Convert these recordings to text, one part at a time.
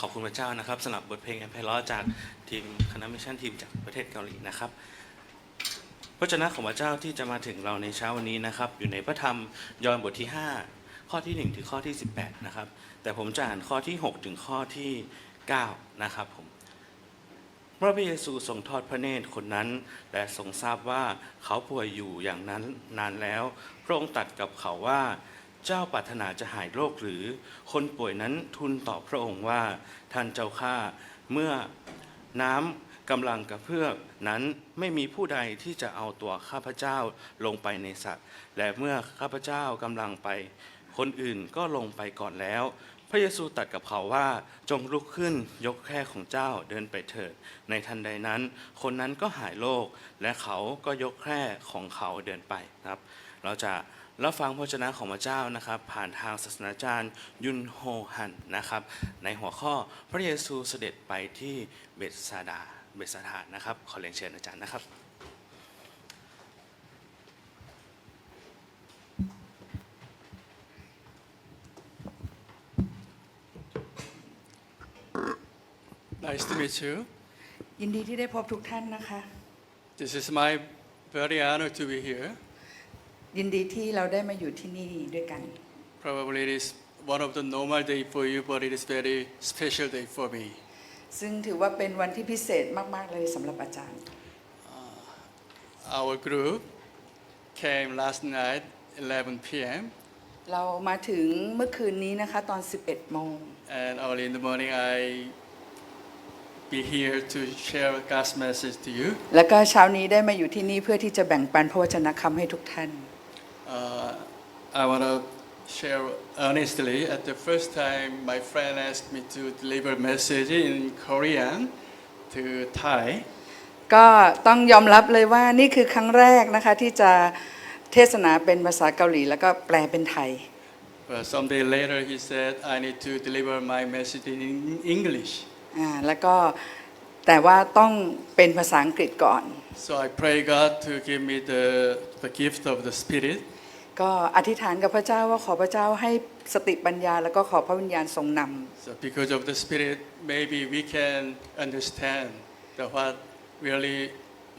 ขอบคุณพระเจ้านะครับสำหรับบทเพลงแอมเพลอจากทีมคณะมิชชั่นทีมจากประเทศเกาหลีนะครับพระเจ้าของพระเจ้าที่จะมาถึงเราในเช้าวันนี้นะครับ อยู่ในพระธรรมยอห์นบทที่ 5 ข้อที่ 1 ถึงข้อที่ 18 นะครับ แต่ผมจะอ่านข้อที่ 6 ถึงข้อที่ 9 นะครับผมเมื่อพระเยซูทรงทอดพระเนตรคนนั้น และทรงทราบว่าเขาป่วยอยู่อย่างนั้นนานแล้ว พระองค์ตัดกับเขาว่า เจ้าปรารถนาจะหายโรคหรือ คนป่วยนั้นทูลตอบพระองค์ว่า ท่านเจ้าข้าเมื่อน้ำกำลังกระเพื่อมนั้นไม่มีผู้ใดที่จะเอาตัวข้าพเจ้าลงไปในสระและเมื่อข้าพเจ้ากำลังไป คนอื่นก็ลงไปก่อนแล้ว พระเยซูตัดกับเขาว่าจงลุกขึ้นยกแคร่ของเจ้าเดินไปเถิด ในทันใดนั้น คนนั้นก็หายโรคและเขาก็ยกแคร่ของเขาเดินไปครับ เราจะ รับฟังพระวจนะของพระเจ้านะครับ ผ่านทางศาสนาจารย์ยุนโฮฮันนะครับ ในหัวข้อพระเยซูเสด็จไปที่เบธซาดาเบธซาดานะครับ ขอเรียนเชิญอาจารย์นะครับ Nice to meet you. ยินดีที่ได้พบทุกท่านนะคะ This is my very honor to be here. ยินดีที่เราได้มาอยู่ที่นี่ด้วยกัน Probably it is one of the normal day for you, but it is very special day for me. ซึ่งถือว่าเป็นวันที่พิเศษมาก ๆ เลยสำหรับอาจารย์ Our group came last night, 11 p.m., เรามาถึงเมื่อคืนนี้นะคะ ตอน 11 โมง and early in the morning I be here to share God's message to you. แล้วก็เช้านี้ได้มาอยู่ที่นี่เพื่อที่จะแบ่งปันพระวจนะคำให้ทุกท่าน Uh, I want to share honestly. At the first time, my friend asked me to deliver message in Korean to Thai. ก็ต้องยอมรับเลยว่านี่คือครั้งแรกนะคะที่จะเทศนาเป็นภาษาเกาหลีแล้วก็แปลเป็นไทย But someday later, he said, I need to deliver my message in English. อ่าแล้วก็แต่ว่าต้องเป็นภาษาอังกฤษก่อน So I pray God to give me the, the gift of the Spirit. ก็อธิษฐานกับพระเจ้าว่าขอพระเจ้าให้สติปัญญาแล้วก็ขอพระวิญญาณทรงนำ So because of the Spirit, maybe we can understand the what really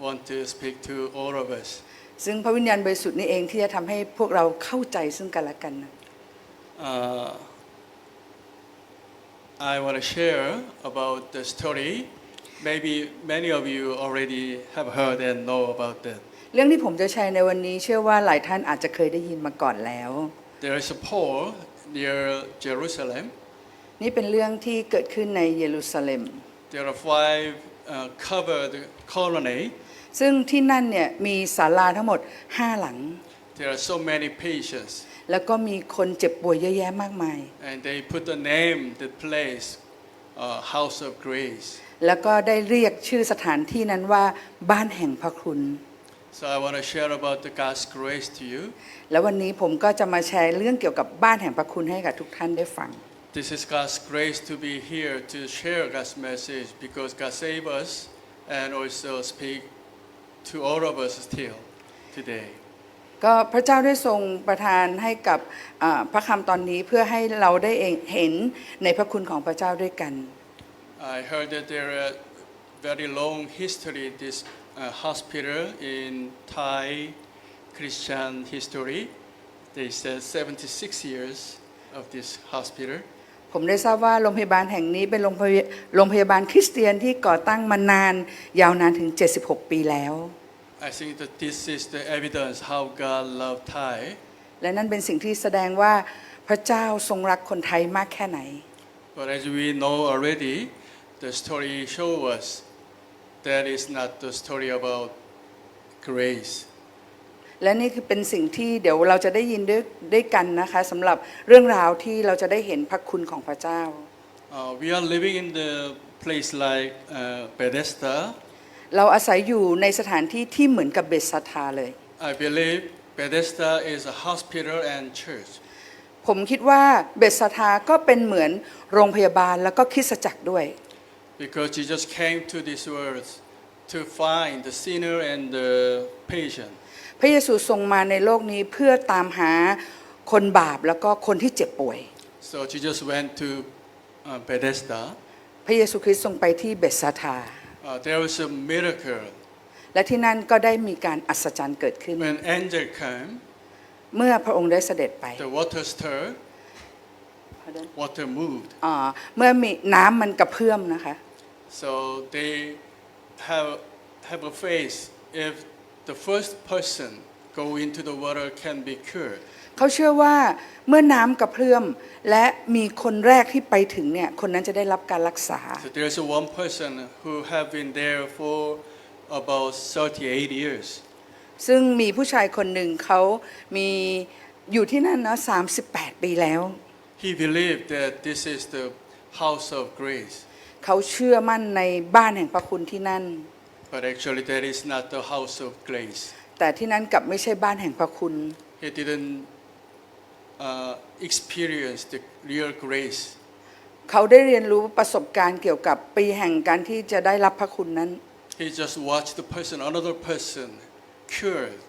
want to speak to all of us. ซึ่งพระวิญญาณบริสุทธิ์นี่เองที่จะทำให้พวกเราเข้าใจซึ่งกันและกันนะ Uh, I want to share about the story. Maybe many of you already have heard and know about that. เรื่องที่ผมจะแชร์ในวันนี้ เชื่อว่าหลายท่านอาจจะเคยได้ยินมาก่อนแล้ว There is a pool near Jerusalem. นี่เป็นเรื่องที่เกิดขึ้นในเยรูซาเล็ม There are five uh, covered colony. ซึ่งที่นั่นเนี่ยมีศาลาทั้งหมด 5 หลัง There are so many patients, แล้วก็มีคนเจ็บป่วยเยอะแยะมากมาย and they put the name, the place, uh, House of Grace. แล้วก็ได้เรียกชื่อสถานที่นั้นว่าบ้านแห่งพระคุณ So I want to share about the God's grace to you. แล้ววันนี้ผมก็จะมาแชร์เรื่องเกี่ยวกับบ้านแห่งพระคุณให้กับทุกท่านได้ฟัง This is God's grace to be here to share God's message because God saved us and also speak to all of us still today. ก็พระเจ้าได้ทรงประทานให้กับอ่าพระคำตอนนี้เพื่อให้เราได้เองเห็นในพระคุณของพระเจ้าด้วยกัน I heard that there are very long history this uh, hospital in Thai Christian history. They said 76 years of this hospital. ผมได้ทราบว่าโรงพยาบาลแห่งนี้เป็นโรงพยาโรงพยาบาลคริสเตียนที่ก่อตั้งมานานยาวนานถึง 76 ปีแล้ว I think that this is the evidence how God loved Thai. และนั่นเป็นสิ่งที่แสดงว่าพระเจ้าทรงรักคนไทยมากแค่ไหน But as we know already, the story show us that is not the story about grace. และนี่คือเป็นสิ่งที่เดี๋ยวเราจะได้ยินด้วยด้วยกันนะคะสำหรับเรื่องราวที่เราจะได้เห็นพระคุณของพระเจ้า Uh, we are living in the place like uh, Bethesda. เราอาศัยอยู่ในสถานที่ที่เหมือนกับเบสซาทาเลย I believe Bethesda is a hospital and church. ผมคิดว่าเบสซาทาก็เป็นเหมือนโรงพยาบาลแล้วก็คริสตจักรด้วย Because Jesus came to this world to find the sinner and the patient. พระเยซูทรงมาในโลกนี้เพื่อตามหาคนบาปแล้วก็คนที่เจ็บป่วย So Jesus went to uh, Bethesda, พระเยซูคริสต์ทรงไปที่เบธซาธา uh, there was a miracle. และที่นั่นก็ได้มีการอัศจรรย์เกิดขึ้น When angel came, เมื่อพระองค์ได้เสด็จไป the water stirred, water moved. อ่าเมื่อมีน้ำมันกระเพื่อมนะคะ So they have have a faith if the first person go into the water can be cured. เขาเชื่อว่าเมื่อน้ำกระเพื่อม และมีคนแรกที่ไปถึงเนี่ยคนนั้นจะได้รับการรักษา So there's a one person who have been there for about 38 years. ซึ่งมีผู้ชายคนหนึ่งเขามีอยู่ที่นั่นเนาะ38 ปีแล้ว He believed that this is the house of grace, เขาเชื่อมั่นในบ้านแห่งพระคุณที่นั่น but actually that is not the house of grace. แต่ที่นั่นกลับไม่ใช่บ้านแห่งพระคุณ He didn't uh, experience the real grace. เขาได้เรียนรู้ประสบการณ์เกี่ยวกับปีแห่งการที่จะได้รับพระคุณนั้น He just watched the person, another person, cured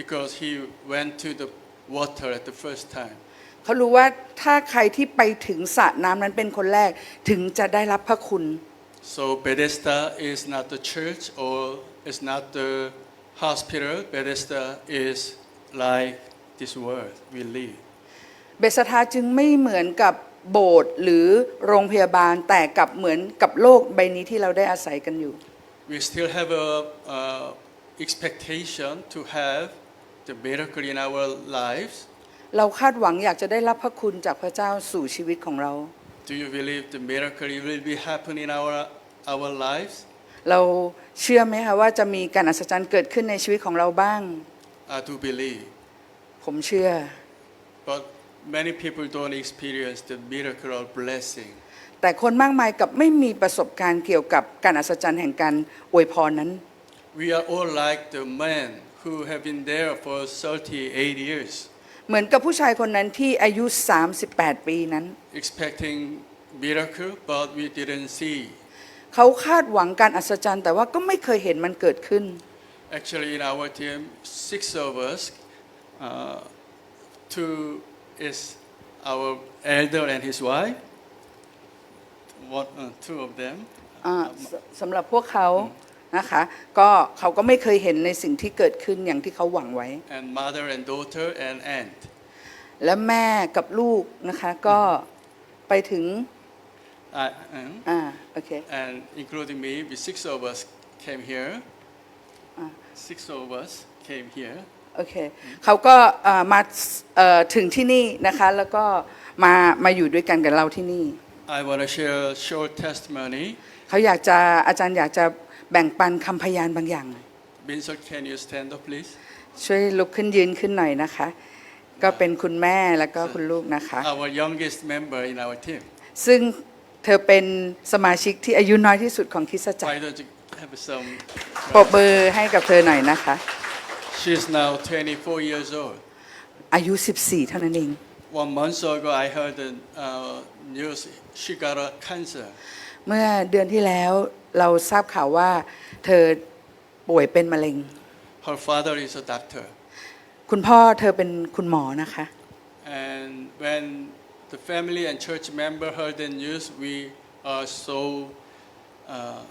because he went to the water at the first time. เขารู้ว่าถ้าใครที่ไปถึงสระน้ำนั้นเป็นคนแรกถึงจะได้รับพระคุณ So Bethesda is not the church or is not the hospital. Bethesda is like this world we live. เบสทาจึงไม่เหมือนกับโบสถ์หรือโรงพยาบาลแต่กลับเหมือนกับโลกใบนี้ที่เราได้อาศัยกันอยู่ We still have a uh, expectation to have the miracle in our lives. เราคาดหวังอยากจะได้รับพระคุณจากพระเจ้าสู่ชีวิตของเรา Do you believe the miracle will be happening in our our lives? เราเชื่อไหมคะว่าจะมีการอัศจรรย์เกิดขึ้นในชีวิตของเราบ้าง I do believe. ผมเชื่อ But many people don't experience the miracle or blessing. แต่คนมากมายกับไม่มีประสบการณ์เกี่ยวกับการอัศจรรย์แห่งการอวยพรนั้น We are all like the men who have been there for 38 years, เหมือนกับผู้ชายคนนั้นที่อายุ 38 ปีนั้น expecting miracle, but we didn't see. เขาคาดหวังการอัศจรรย์ แต่ว่าก็ไม่เคยเห็นมันเกิดขึ้น Actually, in our team, six of us, uh, two is our elder and his wife, one, uh, two of them. อ่าสสำหรับพวกเขา นะคะ ก็เขาก็ไม่เคยเห็นในสิ่งที่เกิดขึ้นอย่างที่เขาหวังไว้ and mother and daughter and aunt. และแม่กับลูกนะคะก็ไปถึง I, um, อ่าโอเค and including me, we six of us came here. Ah. Six of us came here. โอเคเขาก็เอ่อมาเอ่อถึงที่นี่นะคะ แล้วก็มามาอยู่ด้วยกันกับเราที่นี่ I want to share a short testimony. เขาอยากจะอาจารย์อยากจะ แบ่งปันคำพยานบางอย่าง Vincent, can you stand up, please? ช่วยลุกขึ้นยืนขึ้นหน่อยนะคะ ก็เป็นคุณแม่แล้วก็คุณลูกนะคะ Our youngest member in our team. ซึ่งเธอเป็นสมาชิกที่อายุน้อยที่สุดของคริสตจัก Why ร don't you have some? ปรบมือให้กับเธอหน่อยนะคะ She's now 24 years old. อายุ 14 เท่านั้นเอง One month ago, I heard the uh, news she got a cancer. เมื่อเดือนที่แล้ว เราทราบข่าวว่าเธอป่วยเป็นมะเร็ง Her father is a doctor. คุณพ่อเธอเป็นคุณหมอนะคะ And when the family and church member heard the news, we are so uh,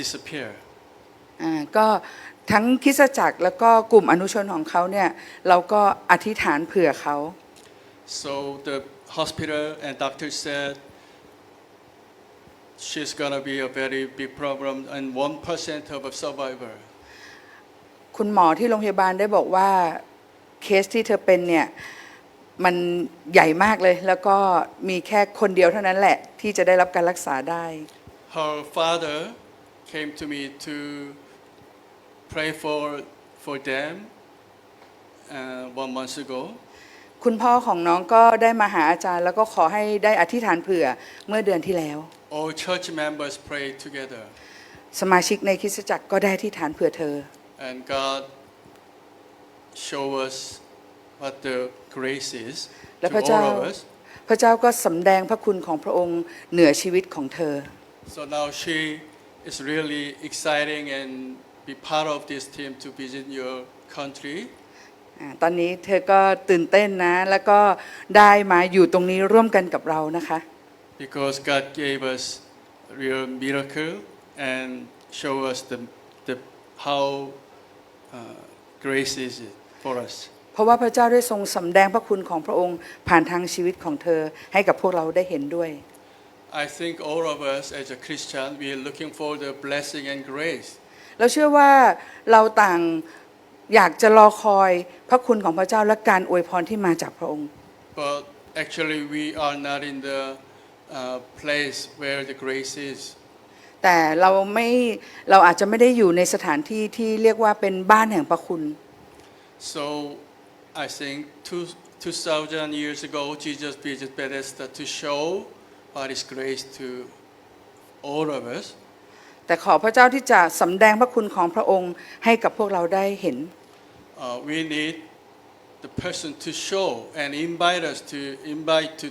disappear. อ่าก็ทั้งคริสตจักรแล้วก็กลุ่มอนุชนของเขาเนี่ยเราก็อธิษฐานเผื่อเขา So the hospital and doctor said she's gonna be a very big problem and one percent of a survivor. คุณหมอที่โรงพยาบาลได้บอกว่าเคสที่เธอเป็นเนี่ยมันใหญ่มากเลย แล้วก็มีแค่คนเดียวเท่านั้นแหละ ที่จะได้รับการรักษาได้ Her father came to me to pray for for them uh, one month ago. คุณพ่อของน้องก็ได้มาหาอาจารย์ แล้วก็ขอให้ได้อธิษฐานเผื่อเมื่อเดือนที่แล้ว All church members prayed together, สมาชิกในคริสตจักรก็ได้อธิษฐานเผื่อเธอ and God show us what the grace is และ to พระเจ้า all of us. พระเจ้าก็สำแดงพระคุณของพระองค์เหนือชีวิตของเธอ So now she is really exciting and be part of this team to visit your country. อ่าตอนนี้เธอก็ตื่นเต้นนะ แล้วก็ได้มาอยู่ตรงนี้ร่วมกันกับเรานะคะ because God gave us real miracle and show us the, the how uh, grace is for us. เพราะว่าพระเจ้าได้ทรงสำแดงพระคุณของพระองค์ผ่านทางชีวิตของเธอให้กับพวกเราได้เห็นด้วย I think all of us as a Christian, we are looking for the blessing and grace. เราเชื่อว่าเราต่าง อยากจะรอคอยพระคุณของพระเจ้าและการอวยพรที่มาจากพระองค์ But actually, we are not in the uh, place where the grace is. แต่เราไม่เราอาจจะไม่ได้อยู่ในสถานที่ที่เรียกว่าเป็นบ้านแห่งพระคุณ So I think two, 2,000 years ago, Jesus visited Bethesda to show what is grace to all of us. แต่ขอพระเจ้าที่จะสำแดงพระคุณของพระองค์ให้กับพวกเราได้เห็น Uh, we need the person to show and invite us to invite to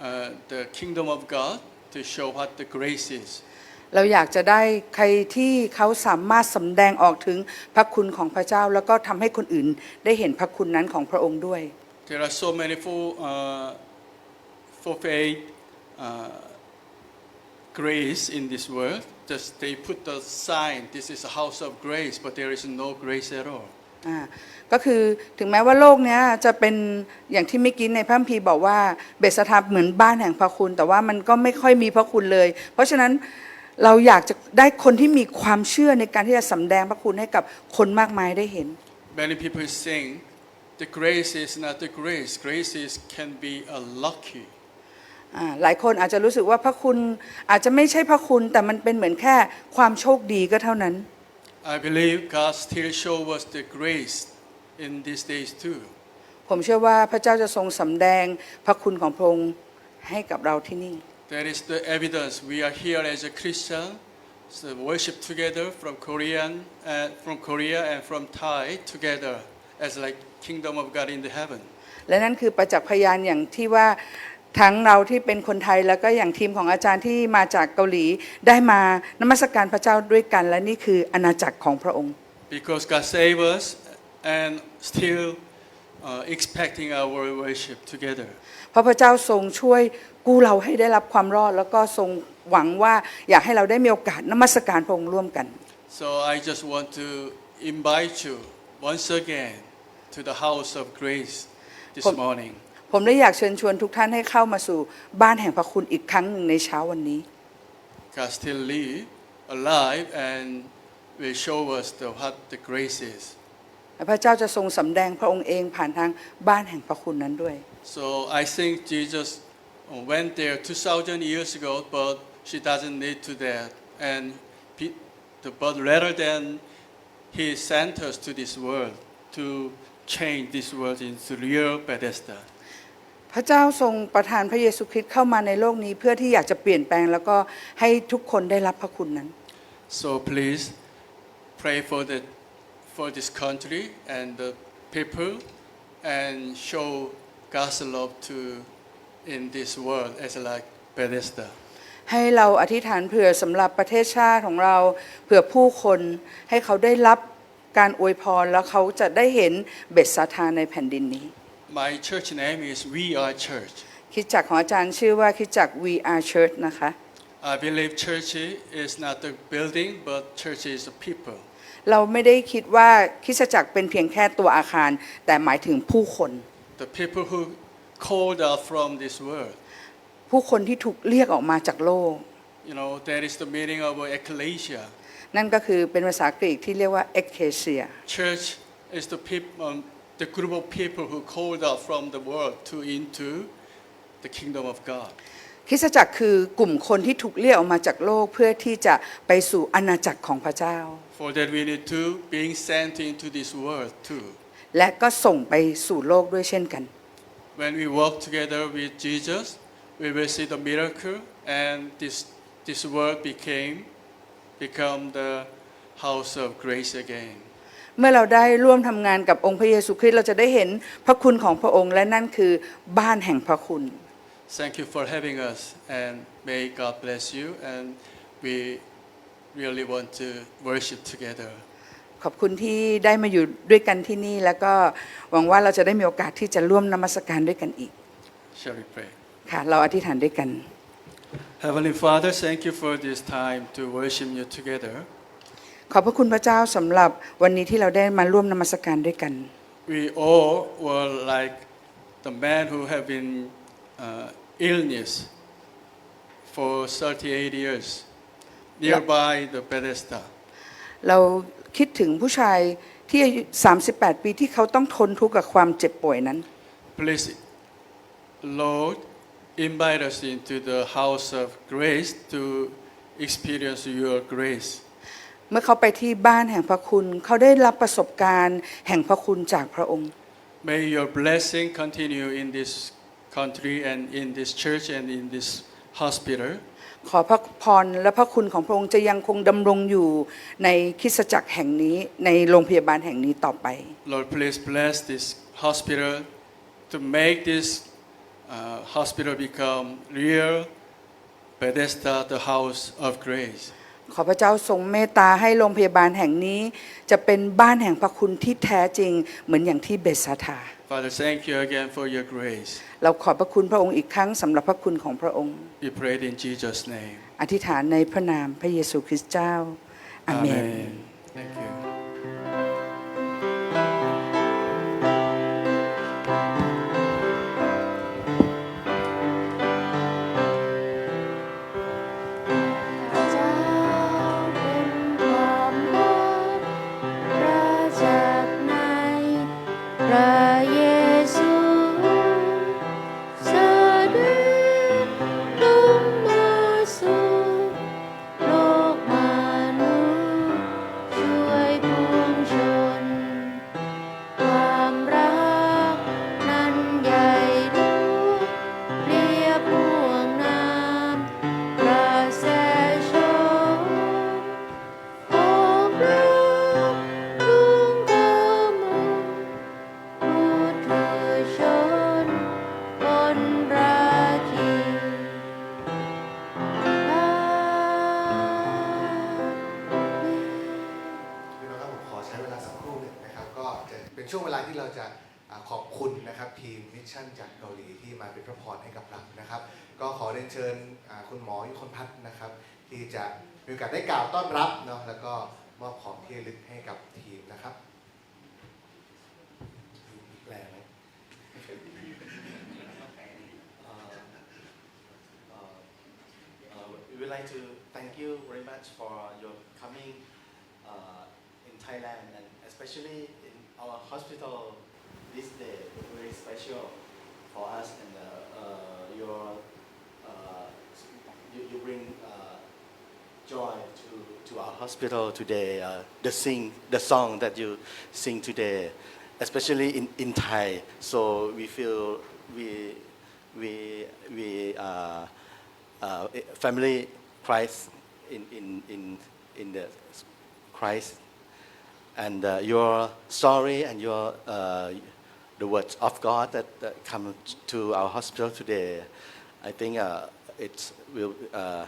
uh, the kingdom of God to show what the grace is. เราอยากจะได้ใครที่เขาสามารถสำแดงออกถึงพระคุณของพระเจ้า แล้วก็ทำให้คนอื่นได้เห็นพระคุณนั้นของพระองค์ด้วย There are so many for, uh, for faith uh, grace in this world. Just they put the sign, this is a house of grace, but there is no grace at all. อ่าก็คือถึงแม้ว่าโลกเนี้ยจะเป็นอย่างที่เมื่อกี้ในพระคัมภีร์บอกว่าเบสทาเหมือนบ้านแห่งพระคุณ แต่ว่ามันก็ไม่ค่อยมีพระคุณเลย เพราะฉะนั้นเราอยากจะได้คนที่มีความเชื่อในการที่จะสำแดงพระคุณให้กับคนมากมายได้เห็น Many people think the grace is not the grace. Grace is can be a lucky. อ่าหลายคนอาจจะรู้สึกว่าพระคุณอาจจะไม่ใช่พระคุณแต่มันเป็นเหมือนแค่ความโชคดีก็เท่านั้น I believe God still show us the grace in these days too. ผมเชื่อว่าพระเจ้าจะทรงสำแดงพระคุณของพระองค์ให้กับเราที่นี่ That is the evidence we are here as a Christian, so worship together from Korean, uh, from Korea and from Thai together as like kingdom of God in the heaven. และนั่นคือประจักษ์พยานอย่างที่ว่า ทั้งเราที่เป็นคนไทยแล้วก็อย่างทีมของอาจารย์ที่มาจากเกาหลีได้มานมัสการพระเจ้าด้วยกัน และนี่คืออาณาจักรของพระองค์ Because God saved us and still uh, expecting our worship together. เพราะพระเจ้าทรงช่วยกู้เราให้ได้รับความรอด แล้วก็ทรงหวังว่าอยากให้เราได้มีโอกาสนมัสการพระองค์ร่วมกัน So I just want to invite you once again to the house of grace this Kom- morning. ผมได้อยากเชิญชวนทุกท่านให้เข้ามาสู่บ้านแห่งพระคุณอีกครั้งหนึ่งในเช้าวันนี้ God still live, alive, and will show us the, what the grace is. และพระเจ้าจะทรงสำแดงพระองค์เองผ่านทางบ้านแห่งพระคุณนั้นด้วย So I think Jesus uh, went there 2,000 years ago, but she doesn't need to that. And pe- the, but rather than he sent us to this world to change this world into real Bethesda. พระเจ้าทรงประทานพระเยซูคริสต์เข้ามาในโลกนี้ เพื่อที่อยากจะเปลี่ยนแปลงแล้วก็ให้ทุกคนได้รับพระคุณนั้น So please pray for the for this country and the people and show God's love to in this world as like Bethesda. ให้เราอธิษฐานเผื่อสำหรับประเทศชาติของเราเผื่อผู้คนให้เขาได้รับการอวยพรแล้วเขาจะได้เห็นเบ็ดสาธาในแผ่นดินนี้ My church name is We Are Church. คริดจักรของอาจารย์ชื่อว่าคริดจักร VR Church นะคะ I believe church is not the building, but church is the people. เราไม่ได้คิดว่าคริสตจักรเป็นเพียงแค่ตัวอาคาร แต่หมายถึงผู้คน The people who called out from this world. ผู้คนที่ถูกเรียกออกมาจากโลก You know, that is the meaning of ecclesia. นั่นก็คือเป็นภาษากรีกที่เรียกว่า ecclesia Church is the people, um, the group of people who called out from the world to into the kingdom of God. คริสตจักรคือกลุ่มคนที่ถูกเรียกออกมาจากโลกเพื่อที่จะไปสู่อาณาจักรของพระเจ้า For that we need to being sent into this world too. และก็ส่งไปสู่โลกด้วยเช่นกัน When we walk together with Jesus, we will see the miracle, and this this world became become the house of grace again. เมื่อเราได้ร่วมทำงานกับองค์พระเยซูคริสต์เราจะได้เห็นพระคุณของพระองค์และนั่นคือบ้านแห่งพระคุณ Thank you for having us, and may God bless you. And we really want to worship together. ขอบคุณที่ได้มาอยู่ด้วยกันที่นี่ แล้วก็หวังว่าเราจะได้มีโอกาสที่จะร่วมนมัสการด้วยกันอีก Shall we pray? ค่ะเราอธิษฐานด้วยกัน Heavenly Father, thank you for this time to worship you together. ขอบพระคุณพระเจ้าสำหรับวันนี้ที่เราได้มาร่วมนมัสการด้วยกัน We all were like the man who have been uh, illness for 38 years nearby the Bethesda. เราคิดถึงผู้ชายที่อายุ38 ปีที่เขาต้องทนทุกข์กับความเจ็บป่วยนั้น Please, Lord, invite us into the house of grace to experience your grace. เมื่อเขาไปที่บ้านแห่งพระคุณ เขาได้รับประสบการณ์แห่งพระคุณจากพระองค์ May your blessing continue in this country and in this church and in this hospital. ขอพระพรและพระคุณของพระองค์จะยังคงดำรงอยู่ในคริสตจักรแห่งนี้ในโรงพยาบาลแห่งนี้ต่อไป Lord, please bless this hospital to make this uh, hospital become real Bethesda, the house of grace. ขอพระเจ้าทรงเมตตาให้โรงพยาบาลแห่งนี้ จะเป็นบ้านแห่งพระคุณที่แท้จริง เหมือนอย่างที่เบสซาธา Father, thank you again for your grace. เราขอบพระคุณพระองค์อีกครั้งสำหรับพระคุณของพระองค์ We pray it in Jesus' name. อธิษฐานในพระนามพระเยซูคริสต์เจ้าอาเมน Thank you. ช่วงเวลาที่เราจะขอบคุณนะครับทีมมิชชั่นจากเกาหลีที่มาเป็นพระพรให้กับเรานะครับ ก็ขอเรียนเชิญคุณหมอยุคนพัฒน์นะครับ ที่จะมีโอกาสได้กล่าวต้อนรับเนาะแล้วก็มอบของที่ระลึกให้กับทีมนะครับแปลไหม we would like to thank you very much for your coming uh, in Thailand and especially our hospital this day is very special for us and uh, uh, your uh, you, you bring uh, joy to, to our hospital today the sing the song that you sing today especially in, in Thai. So we feel we we we family Christ in, in, in, in the Christ and uh, your story and your uh, the words of God that, come to our hospital today, I think uh, it will uh,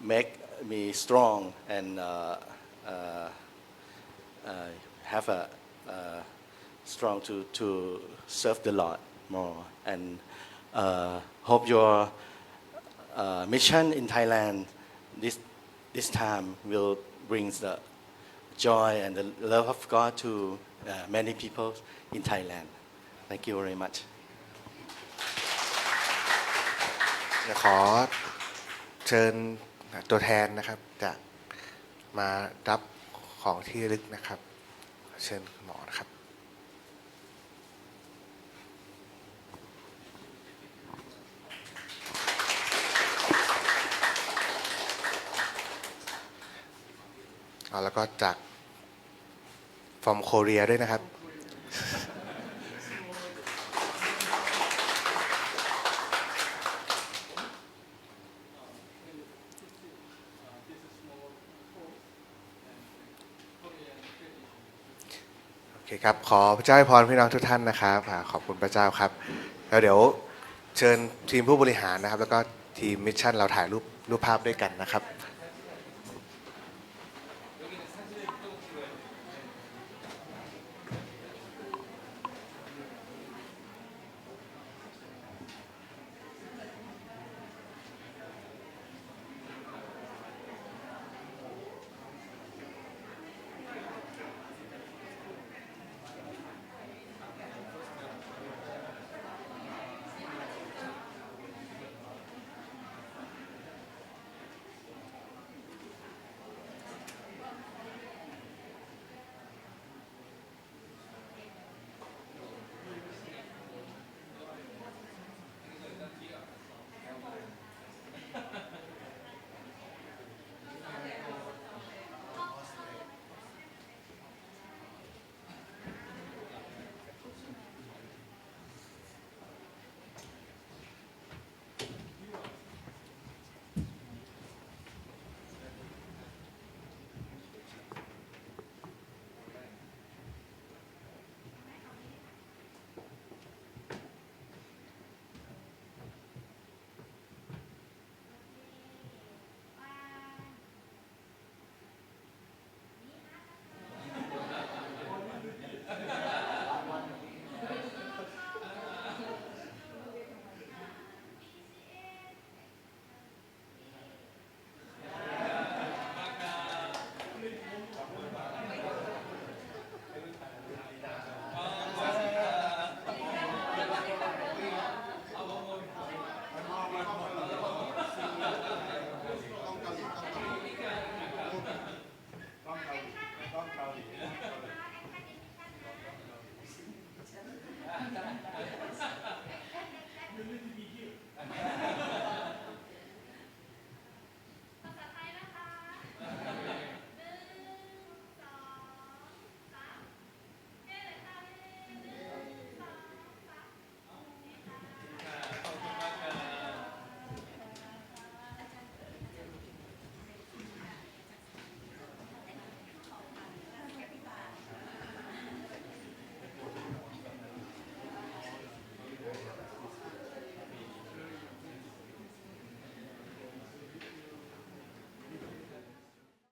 make me strong and uh, have a strong to, to serve the Lord more. And hope your mission in Thailand this, this time will bring the joy and the love of God to uh, many people in Thailand. Thank you very much. จะขอเชิญตัวแทนนะครับจากมารับของที่ลึกนะครับ เชิญหมอนะครับ แล้วก็จาก ฟอร์มโคเรีด้วยนะครับ โอเคครับ ขอพระเจ้าให้พรพี่น้องทุกท่านนะครับอ่าขอบคุณพระเจ้าครับ แล้วเดี๋ยวเชิญทีมผู้บริหารนะครับ แล้วก็ทีมมิชชั่นเราถ่ายรูปรูปภาพด้วยกันนะครับ